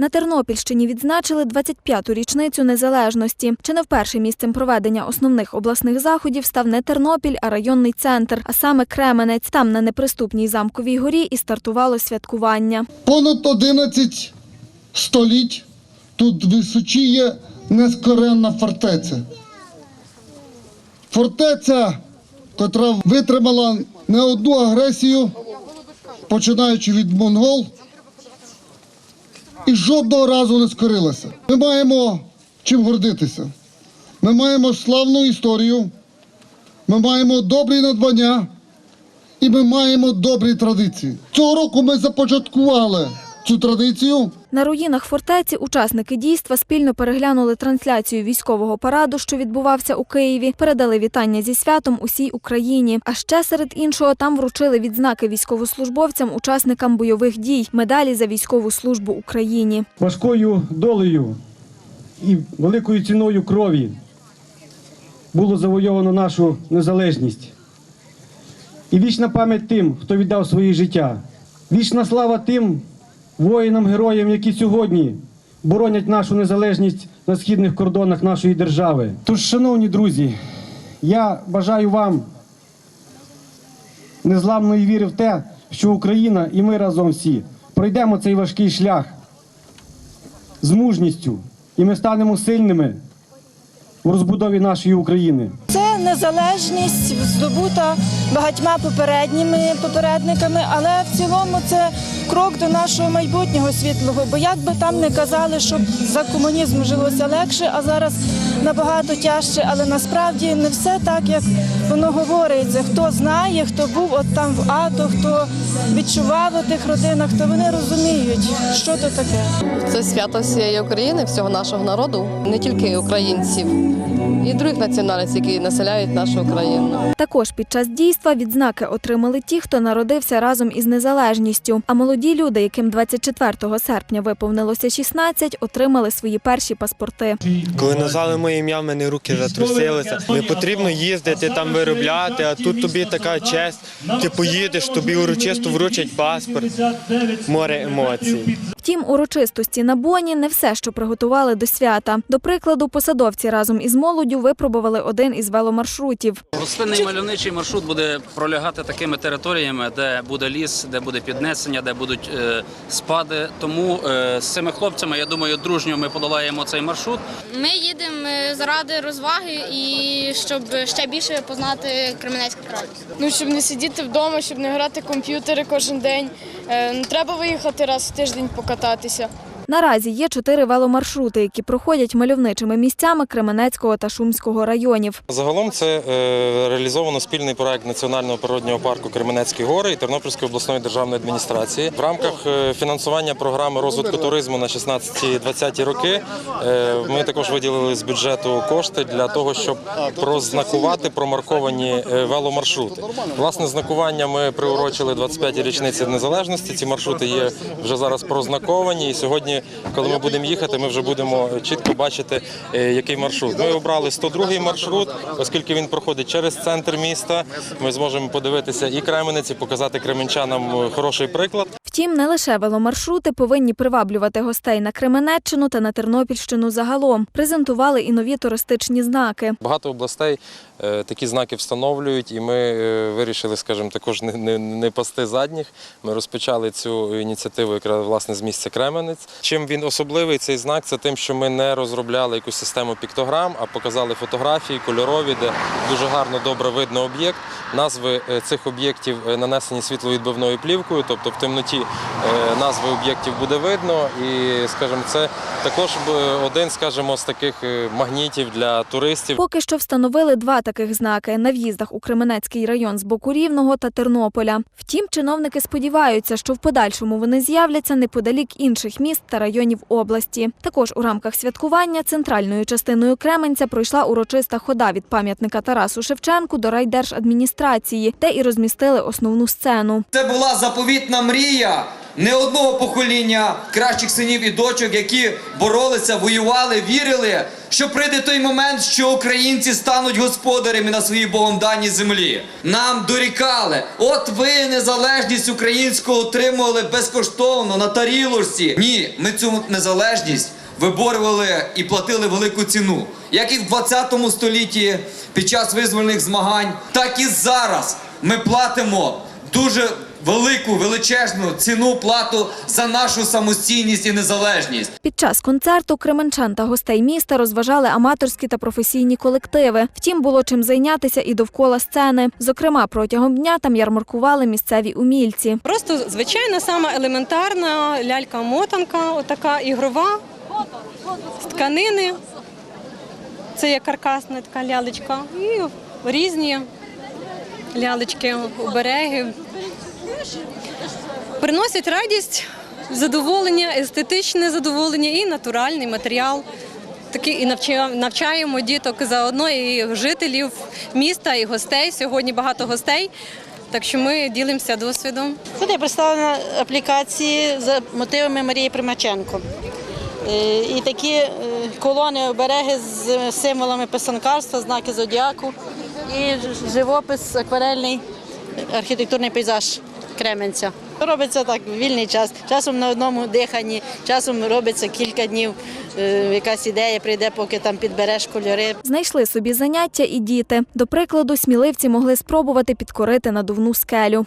На Тернопільщині відзначили 25-ту річницю незалежності. Чи не вперше місцем проведення основних обласних заходів став не Тернопіль, а районний центр, а саме Кременець. Там на неприступній замковій горі і стартувало святкування. Понад 11 століть тут височіє нескоренна фортеця. Фортеця, котра витримала не одну агресію, починаючи від монгол, і жодного разу не скорилася. Ми маємо чим гордитися. Ми маємо славну історію, ми маємо добрі надбання і ми маємо добрі традиції. Цього року ми започаткували цю традицію. На руїнах фортеці учасники дійства спільно переглянули трансляцію військового параду, що відбувався у Києві, передали вітання зі святом усій Україні. А ще серед іншого там вручили відзнаки військовослужбовцям, учасникам бойових дій, медалі за військову службу Україні. важкою долею і великою ціною крові було завойовано нашу незалежність. І вічна пам'ять тим, хто віддав своє життя. Вічна слава тим воїнам-героям, які сьогодні боронять нашу незалежність на східних кордонах нашої держави. Тож, шановні друзі, я бажаю вам незламної віри в те, що Україна і ми разом всі пройдемо цей важкий шлях з мужністю, і ми станемо сильними у розбудові нашої України. Це незалежність здобута багатьма попередніми попередниками, але в цілому це крок до нашого майбутнього світлого. Бо як би там не казали, щоб за комунізм жилося легше, а зараз набагато тяжче, але насправді не все так, як воно говориться. Хто знає, хто був от там в АТО, хто відчував у тих родинах, то вони розуміють, що то таке. Це свято всієї України, всього нашого народу, не тільки українців, і других національностей, які населяють нашу країну. Також під час дійства відзнаки отримали ті, хто народився разом із незалежністю. А молоді люди, яким 24 серпня виповнилося 16, отримали свої перші паспорти. Коли назвали моє ім'я, в мене руки затрусилися. Не потрібно їздити там виробляти, а тут тобі така честь. Ти поїдеш, тобі урочисто вручать паспорт. Море емоцій. Втім, урочистості на Боні не все, що приготували до свята. До прикладу, посадовці разом із молоддю випробували один із веломаршрутів. Гостинний мальовничий маршрут буде пролягати такими територіями, де буде ліс, де буде піднесення, де будуть е, спади. Тому е, з цими хлопцями, я думаю, дружньо ми подолаємо цей маршрут. Ми їдемо е, заради розваги і щоб ще більше познати Кременецький край. Ну, щоб не сидіти вдома, щоб не грати в комп'ютери кожен день. Е, ну, Треба виїхати раз в тиждень покататися. Наразі є чотири веломаршрути, які проходять мальовничими місцями Кременецького та Шумського районів. Загалом це е, реалізовано спільний проект Національного природнього парку Кременецькі гори і Тернопільської обласної державної адміністрації. В рамках е, фінансування програми розвитку туризму на 16-20 роки е, ми також виділили з бюджету кошти для того, щоб прознакувати промарковані веломаршрути. Власне, знакування ми приурочили 25-й річниці незалежності. Ці маршрути є вже зараз прознаковані. І сьогодні, коли ми будемо їхати, ми вже будемо чітко бачити, е, який маршрут. Ми обрали 102-й маршрут, оскільки він проходить через центр міста. Ми зможемо подивитися і Кременець, і показати кременчанам е, хороший приклад. Втім, не лише веломаршрути повинні приваблювати гостей на Кременеччину та на Тернопільщину загалом. Презентували і нові туристичні знаки. Багато областей е, такі знаки встановлюють, і ми е, вирішили, скажімо, також не, не, не пасти задніх. Ми розпочали цю ініціативу якраз власне з місця Кременець. Чим він особливий цей знак? Це тим, що ми не розробляли якусь систему піктограм, а показали фотографії кольорові, де дуже гарно добре видно об'єкт. Назви е, цих об'єктів нанесені світловідбивною плівкою, тобто в темноті назви об'єктів буде видно. І, скажімо, це також е, один, скажімо, з таких е, магнітів для туристів. Поки що встановили два таких знаки на в'їздах у Кременецький район з боку Рівного та Тернополя. Втім, чиновники сподіваються, що в подальшому вони з'являться неподалік інших міст та районів області. Також у рамках святкування центральною частиною Кременця пройшла урочиста хода від пам'ятника Тарасу Шевченку до райдержадміністрації, де і розмістили основну сцену. Це була заповітна мрія не одного покоління кращих синів і дочок, які боролися, воювали, вірили, що прийде той момент, що українці стануть господарями на своїй Богом даній землі. Нам дорікали, от ви незалежність українську отримували безкоштовно на тарілочці. Ні, ми цю незалежність виборювали і платили велику ціну. Як і в 20 столітті під час визвольних змагань, так і зараз ми платимо дуже велику, величезну ціну плату за нашу самостійність і незалежність. Під час концерту кременчан та гостей міста розважали аматорські та професійні колективи. Втім, було чим зайнятися і довкола сцени. Зокрема, протягом дня там ярмаркували місцеві умільці. Просто звичайна, сама елементарна лялька-мотанка, отака ігрова з тканини. Це є каркасна така лялечка. І різні лялечки, обереги. Приносять радість, задоволення, естетичне задоволення і натуральний матеріал. Такий і навчаємо діток заодно і жителів міста, і гостей. Сьогодні багато гостей. Так що ми ділимося досвідом. Тут представлена аплікації за мотивами Марії Примаченко. Е, І такі е, колони обереги з символами писанкарства, знаки зодіаку і живопис, акварельний архітектурний пейзаж Кременця. Робиться так вільний час. Часом на одному диханні, часом робиться кілька днів. Е, Якась ідея прийде, поки там підбереш кольори. Знайшли собі заняття і діти. До прикладу, сміливці могли спробувати підкорити надувну скелю.